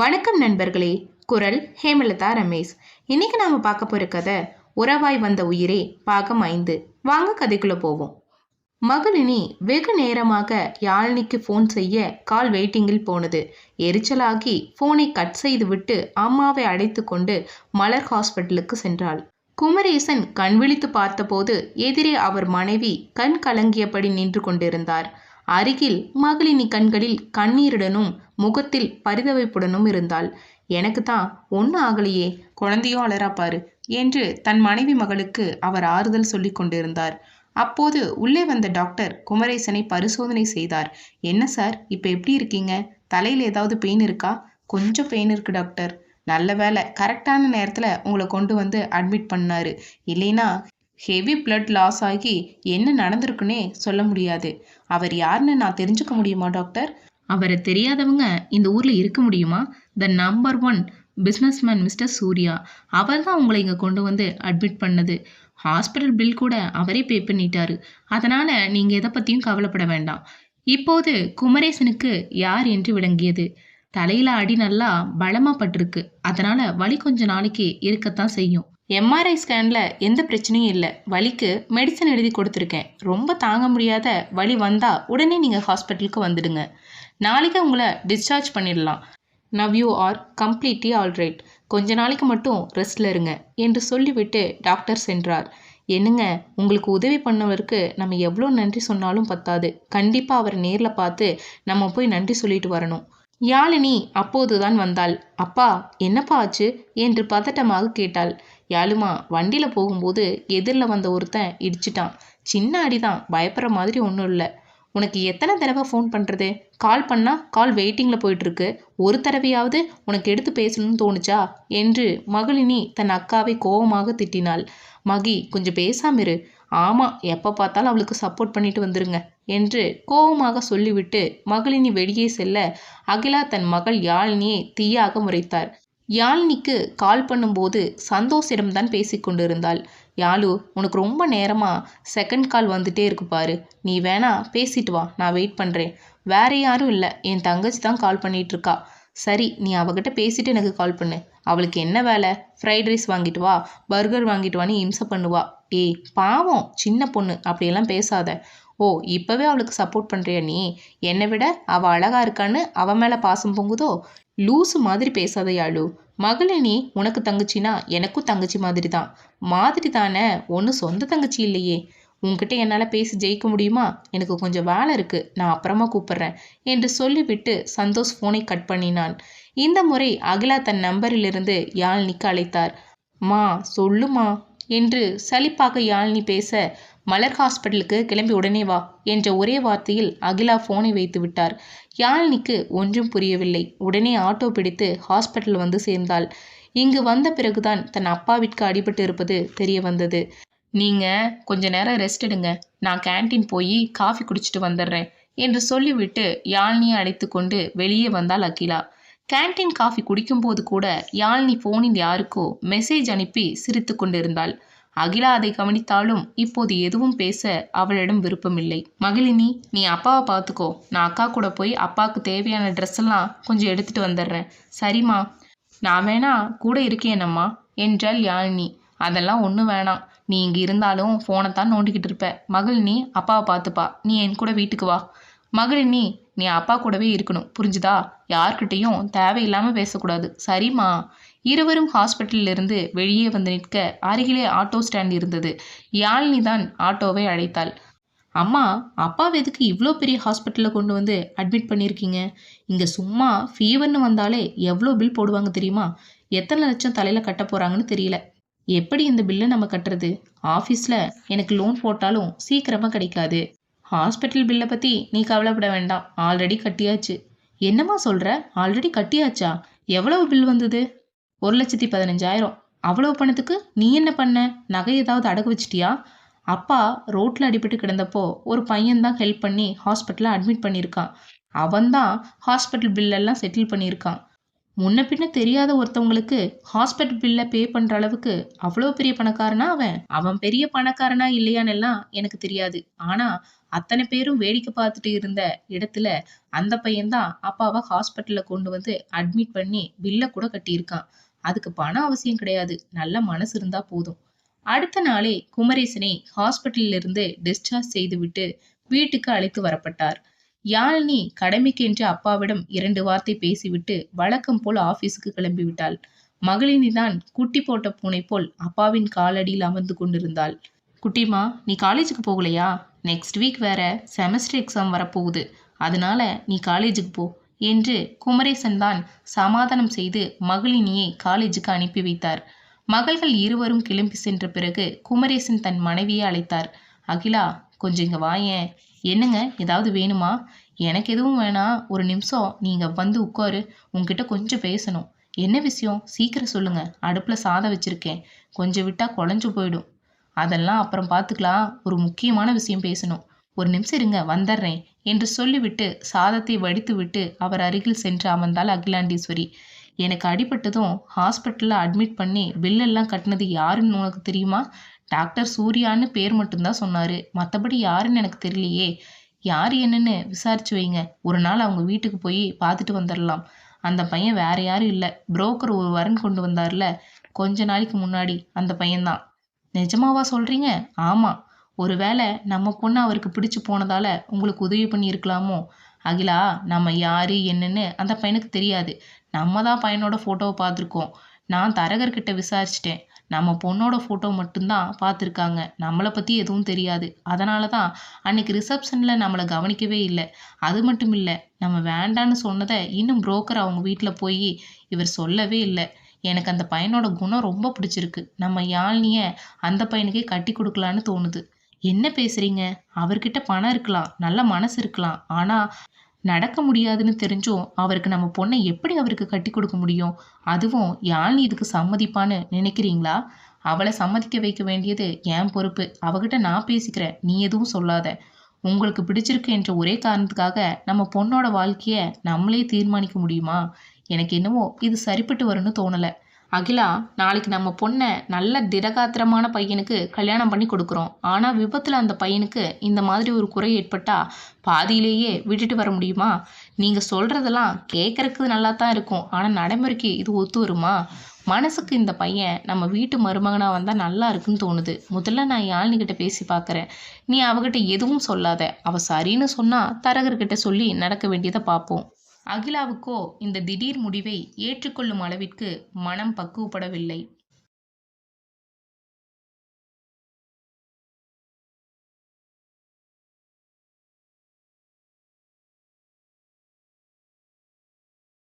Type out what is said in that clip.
வணக்கம் நண்பர்களே. குரல் ஹேமலதா ரமேஷ். இன்னைக்கு நாம பார்க்க போற கதை உறவாய் வந்த உயிரே பாகம் ஐந்து. வாங்க கதைக்குள்ள போவோம். மகளினி வெகு நேரமாக யாழினிக்கு ஃபோன் செய்ய கால் வெயிட்டிங்கில் போனது. எரிச்சலாகி ஃபோனை கட் செய்துவிட்டு அம்மாவை அழைத்து கொண்டு மலர் ஹாஸ்பிட்டலுக்கு சென்றாள். குமரேசன் கண் விழித்து பார்த்தபோது எதிரே அவர் மனைவி கண் கலங்கியபடி நின்று கொண்டிருந்தார். அருகில் மகளினி கண்களில் கண்ணீருடனும் முகத்தில் பரிதவிப்புடனும் இருந்தாள். எனக்கு தான் ஒன்றும் ஆகலையே குழந்தையோ அலறா என்று தன் மனைவி மகளுக்கு அவர் ஆறுதல் சொல்லி கொண்டிருந்தார். அப்போது உள்ளே வந்த டாக்டர் குமரேசனை பரிசோதனை செய்தார். என்ன சார் இப்போ எப்படி இருக்கீங்க? தலையில் ஏதாவது பெயின் இருக்கா? கொஞ்சம் பெயின் இருக்கு டாக்டர். நல்ல வேலை கரெக்டான நேரத்தில் உங்களை கொண்டு வந்து அட்மிட் பண்ணாரு. இல்லைனா ஹெவி பிளட் லாஸ் ஆகி என்ன நடந்திருக்குன்னே சொல்ல முடியாது. அவர் யாருன்னு நான் தெரிஞ்சுக்க முடியுமா டாக்டர் அவரை தெரியாதவங்க இந்த ஊரில் இருக்க முடியுமா? The number one businessman mister Surya. அவர் தான் உங்களை இங்கே கொண்டு வந்து அட்மிட் பண்ணது. ஹாஸ்பிட்டல் பில் கூட அவரே பே பண்ணிட்டாரு. அதனால் நீங்கள் எதை பற்றியும் கவலைப்பட வேண்டாம். இப்போது குமரேசனுக்கு யார் என்று விளங்கியது. தலையில் அடி நல்லா பலமாக பட்டிருக்கு. அதனால் வலி கொஞ்ச நாளைக்கு இருக்கத்தான் செய்யும். எம்ஆர்ஐ ஸ்கேனில் எந்த பிரச்சனையும் இல்லை. வலிக்கு மெடிசன் எழுதி கொடுத்துருக்கேன். ரொம்ப தாங்க முடியாத வலி வந்தால் உடனே நீங்கள் ஹாஸ்பிட்டலுக்கு வந்துடுங்க. நாளைக்கு உங்களை டிஸ்சார்ஜ் பண்ணிடலாம். Now you are completely alright கொஞ்ச நாளைக்கு மட்டும் ரெஸ்டில் இருங்க என்று சொல்லிவிட்டு டாக்டர் சென்றார். என்னங்க உங்களுக்கு உதவி பண்ணவருக்கு நம்ம எவ்வளோ நன்றி சொன்னாலும் பத்தாது. கண்டிப்பாக அவர் நேரில் பார்த்து நம்ம போய் நன்றி சொல்லிட்டு வரணும். யாழினி அப்போதுதான் வந்தாள். அப்பா என்னப்பா ஆச்சு? என்று பதட்டமாக கேட்டாள். யாழுமா வண்டியில் போகும்போது எதிரில் வந்த ஒருத்தன் இடிச்சிட்டான். சின்ன அடிதான் பயப்படுற மாதிரி ஒன்றும் இல்லை. உனக்கு எத்தனை தடவை ஃபோன் பண்ணுறது கால் பண்ணால் கால் வெயிட்டிங்கில் போயிட்டுருக்கு. ஒரு தடவையாவது உனக்கு எடுத்து பேசணும்னு தோணுச்சா? என்று மகளினி தன் அக்காவை கோபமாக திட்டினாள். மகி கொஞ்சம் பேசாமிரு ஆமாம் எப்போ பார்த்தாலும் அவளுக்கு சப்போர்ட் பண்ணிட்டு வந்துருங்க என்று கோபமாக சொல்லிவிட்டு மகளினி வெளியே செல்ல அகிலா தன் மகள் யாழினியை தீயாக முறைத்தார் யாழினிக்கு கால் பண்ணும்போது சந்தோஷிடம்தான் பேசிக்கொண்டிருந்தாள் யாழு உனக்கு ரொம்ப நேரமாக செகண்ட் கால் வந்துட்டே இருக்கு பாரு. நீ வேணா பேசிட்டு வா நான் வெயிட் பண்ணுறேன் வேற யாரும் இல்லை. என் தங்கச்சி தான் கால் பண்ணிட்டு இருக்கா. சரி நீ அவகிட்ட பேசிட்டு எனக்கு கால் பண்ணு. அவளுக்கு என்ன வேலை? ஃப்ரைட் ரைஸ் வாங்கிட்டு வா பர்கர் வாங்கிட்டு வான்னு இம்சை பண்ணுவா. ஏய் பாவம் சின்ன பொண்ணு. அப்படியெல்லாம் பேசாத. ஓ இப்போவே அவளுக்கு சப்போர்ட் பண்ணுறியா நீ? என்னை விட அவள் அழகாக இருக்கான்னு அவன் மேலே பாசம் பொங்குதோ? லூசு மாதிரி பேசாத யாழு மகளினி உனக்கு தங்கச்சினா எனக்கும் தங்கச்சி மாதிரி தான் மாதிரி தானே ஒன்று சொந்த தங்கச்சி இல்லையே. உங்ககிட்ட என்னால் பேசி ஜெயிக்க முடியுமா? எனக்கு கொஞ்சம் வேலை இருக்குது நான் அப்புறமா கூப்பிட்றேன் என்று சொல்லிவிட்டு சந்தோஷ் ஃபோனை கட் பண்ணினான். இந்த முறை அகிலா தன் நம்பரிலிருந்து யாழ்னிக்கு அழைத்தார். மா சொல்லுமா? என்று சலிப்பாக யாழ்னி பேச மலர் ஹாஸ்பிட்டலுக்கு கிளம்பி உடனே வா என்ற ஒரே வார்த்தையில் அகிலா போனை வைத்து விட்டார். யாழினிக்கு ஒன்றும் புரியவில்லை. உடனே ஆட்டோ பிடித்து ஹாஸ்பிட்டல் வந்து சேர்ந்தாள். இங்கு வந்த பிறகுதான் தன் அப்பாவிற்கு அடிபட்டு இருப்பது தெரிய வந்தது. நீங்க கொஞ்ச நேரம் ரெஸ்ட் எடுங்க. நான் கேன்டீன் போய் காஃபி குடிச்சிட்டு வந்துடுறேன் என்று சொல்லிவிட்டு யாழினியை அழைத்து கொண்டு வெளியே வந்தாள் அகிலா. கேன்டீன் காஃபி குடிக்கும்போது கூட யாழ்னி போனில் யாருக்கோ மெசேஜ் அனுப்பி சிரித்து கொண்டிருந்தாள். அகிலா அதை கவனித்தாலும் இப்போது எதுவும் பேச அவளிடம் விருப்பமில்லை. மகளினி நீ அப்பாவை பார்த்துக்கோ. நான் அக்கா கூட போய் அப்பாவுக்கு தேவையான ட்ரெஸ் எல்லாம் கொஞ்சம் எடுத்துட்டு வந்துடுறேன். சரிம்மா. நான் வேணா கூட இருக்கேனம்மா என்றாள் யாழினி. அதெல்லாம் ஒன்றும் வேணாம். நீ இங்கே இருந்தாலும் ஃபோனை தான் நோண்டிக்கிட்டு இருப்ப. மகளினி அப்பாவை பார்த்துப்பா. நீ என் கூட வீட்டுக்கு வா. மகளினி நீ அப்பா கூடவே இருக்கணும். புரிஞ்சுதா? யார்கிட்டையும் தேவையில்லாமல் பேசக்கூடாது. சரிம்மா. இருவரும் ஹாஸ்பிட்டலிலிருந்து வெளியே வந்து நிற்க அருகிலே ஆட்டோ ஸ்டாண்ட் இருந்தது. யாழினி தான் ஆட்டோவை அழைத்தாள். அம்மா அப்பாவை எதுக்கு இவ்வளோ பெரிய ஹாஸ்பிட்டலில் கொண்டு வந்து அட்மிட் பண்ணியிருக்கீங்க? இங்கே சும்மா ஃபீவர்னு வந்தாலே எவ்வளோ பில் போடுவாங்க தெரியுமா? எத்தனை லட்சம் தலையில் கட்ட போகிறாங்கன்னு தெரியல. எப்படி இந்த பில்லை நம்ம கட்டுறது? ஆஃபீஸில் எனக்கு லோன் போட்டாலும் சீக்கிரமாக கிடைக்காது. ஹாஸ்பிட்டல் பில்லை பற்றி நீ கவலைப்பட வேண்டாம். ஆல்ரெடி கட்டியாச்சு. என்னம்மா சொல்கிற ஆல்ரெடி கட்டியாச்சா? எவ்வளவு பில் வந்தது? ஒரு லட்சத்தி பதினஞ்சாயிரம். அவ்வளோ பணத்துக்கு நீ என்ன பண்ண? நகை ஏதாவது அடகு வச்சிட்டியா? அப்பா ரோட்டில் அடிபட்டு கிடந்தப்போ ஒரு பையன்தான் ஹெல்ப் பண்ணி ஹாஸ்பிட்டலில் அட்மிட் பண்ணியிருக்கான். அவன்தான் ஹாஸ்பிட்டல் பில்லெல்லாம் செட்டில் பண்ணியிருக்கான். முன்ன பின்ன தெரியாத ஒருத்தவங்களுக்கு ஹாஸ்பிட்டல் பில்லை பே பண்ற அளவுக்கு அவ்வளோ பெரிய பணக்காரனா அவன்? அவன் பெரிய பணக்காரனா இல்லையானெல்லாம் எனக்கு தெரியாது. ஆனா அத்தனை பேரும் வேடிக்கை பார்த்துட்டு இருந்த இடத்துல அந்த பையன்தான் அப்பாவை ஹாஸ்பிட்டல்ல கொண்டு வந்து அட்மிட் பண்ணி பில்லை கூட கட்டியிருக்கான். அதுக்கு பணம் அவசியம் கிடையாது. நல்ல மனசு இருந்தா போதும். அடுத்த நாளே குமரேசனை ஹாஸ்பிட்டலில் இருந்து டிஸ்சார்ஜ் செய்துவிட்டு வீட்டுக்கு அழைத்து வரப்பட்டார். யாழினி கடமைக்கென்று அப்பாவிடம் இரண்டு வார்த்தை பேசிவிட்டு வழக்கம் போல் ஆபீஸுக்கு கிளம்பிவிட்டாள். மகளினி தான் குட்டி போட்ட பூனை போல் அப்பாவின் காலடியில் அமர்ந்து கொண்டிருந்தாள். குட்டிமா நீ காலேஜுக்கு போகலையா? நெக்ஸ்ட் வீக் வேற செமஸ்டர் எக்ஸாம் வரப்போகுது. அதனால நீ காலேஜுக்கு போ என்று குமரேசன் தான் சமாதானம் செய்து மகளினியை காலேஜுக்கு அனுப்பி வைத்தார். மகள்கள் இருவரும் கிளம்பி சென்ற பிறகு குமரேசன் தன் மனைவியை அழைத்தார். அகிலா கொஞ்சம் இங்கே வாயேன். என்னங்க? ஏதாவது வேணுமா? எனக்கு எதுவும் வேணாம் ஒரு நிமிஷம். நீங்கள் வந்து உட்காரு. உங்ககிட்ட கொஞ்சம் பேசணும். என்ன விஷயம்? சீக்கிரம் சொல்லுங்கள் அடுப்பில் சாதம் வச்சுருக்கேன். கொஞ்சம் விட்டால் குழஞ்சு போயிடும். அதெல்லாம் அப்புறம் பார்த்துக்கலாம் ஒரு முக்கியமான விஷயம் பேசணும். ஒரு நிமிஷம் இருங்க. வந்துடுறேன். என்று சொல்லிவிட்டு சாதத்தை வடித்துவிட்டு அவர் அருகில் சென்று அமர்ந்தாள் அகிலாண்டீஸ்வரி. எனக்கு அடிபட்டதும் ஹாஸ்பிட்டலில் அட்மிட் பண்ணி பில்லெல்லாம் கட்டினது யாருன்னு உனக்கு தெரியுமா? டாக்டர் சூர்யான்னு பேர் மட்டும்தான் சொன்னார். மற்றபடி யாருன்னு எனக்கு தெரியலையே. யார் என்னன்னு விசாரிச்சு வைங்க. ஒரு நாள் அவங்க வீட்டுக்கு போய் பார்த்துட்டு வந்துடலாம் அந்த பையன் வேற யாரும் இல்லை. புரோக்கர் ஒரு வரன் கொண்டு வந்தார்ல. கொஞ்ச நாளைக்கு முன்னாடி அந்த பையன்தான். நிஜமாவா சொல்றீங்க? ஆமா. ஒருவேளை நம்ம பொண்ணு அவருக்கு பிடிச்சு போனதால உங்களுக்கு உதவி பண்ணியிருக்கலாமோ? அகிலா நம்ம யாரு என்னன்னு அந்த பையனுக்கு தெரியாது. நம்ம தான் பையனோட ஃபோட்டோவை பார்த்துருக்கோம். நான் தரகர்கிட்ட விசாரிச்சிட்டேன். நம்ம பொண்ணோட ஃபோட்டோ மட்டும்தான் பார்த்துருக்காங்க. நம்மளை பற்றி எதுவும் தெரியாது. அதனால தான் அன்னைக்கு ரிசப்ஷனில் நம்மளை கவனிக்கவே இல்லை. அது மட்டும் இல்லை நம்ம வேண்டான்னு சொன்னதை இன்னும் புரோக்கர் அவங்க வீட்டில் போய் இவர் சொல்லவே இல்லை. எனக்கு அந்த பையனோட குணம் ரொம்ப பிடிச்சிருக்கு. நம்ம யாழ்னியை அந்த பையனுக்கே கட்டி கொடுக்கலான்னு தோணுது. என்ன பேசுறீங்க? அவர்கிட்ட பணம் இருக்கலாம் நல்ல மனசு இருக்கலாம். ஆனால் நடக்க முடியாதுன்னு தெரிஞ்சும் அவருக்கு நம்ம பொண்ணை எப்படி அவருக்கு கட்டி கொடுக்க முடியும்? அதுவும் யாழ்னி இதுக்கு சம்மதிப்பான்னு நினைக்கிறீங்களா? அவளை சம்மதிக்க வைக்க வேண்டியது என் பொறுப்பு. அவகிட்ட நான் பேசிக்கிறேன். நீ எதுவும் சொல்லாத. உங்களுக்கு பிடிச்சிருக்கு என்ற ஒரே காரணத்துக்காக நம்ம பொண்ணோட வாழ்க்கையை நம்மளே தீர்மானிக்க முடியுமா? எனக்கு என்னவோ இது சரிப்பட்டு வரும்னு தோணலை. அகிலா நாளைக்கு நம்ம பொண்ணை நல்ல திடகாத்திரமான பையனுக்கு கல்யாணம் பண்ணி கொடுக்குறோம். ஆனால் விபத்தில் அந்த பையனுக்கு இந்த மாதிரி ஒரு குறை ஏற்பட்டால் பாதியிலேயே விட்டுட்டு வர முடியுமா? நீங்கள் சொல்கிறதெல்லாம் கேட்குறக்கு நல்லா தான் இருக்கும். ஆனால் நடைமுறைக்கு இது ஒத்து வருமா? மனசுக்கு இந்த பையன் நம்ம வீட்டு மருமகனாக வந்தால் நல்லா இருக்குன்னு தோணுது. முதல்ல நான் யாழ்னிக்கிட்ட பேசி பார்க்குறேன் நீ அவகிட்ட எதுவும் சொல்லாத. அவள் சரின்னு சொன்னால் தரகர்கிட்ட சொல்லி நடக்க வேண்டியதை பார்ப்போம். அகிலாவுக்கோ இந்த திடீர் முடிவை ஏற்றுக்கொள்ளும் அளவிற்கு மனம் பக்குவப்படவில்லை.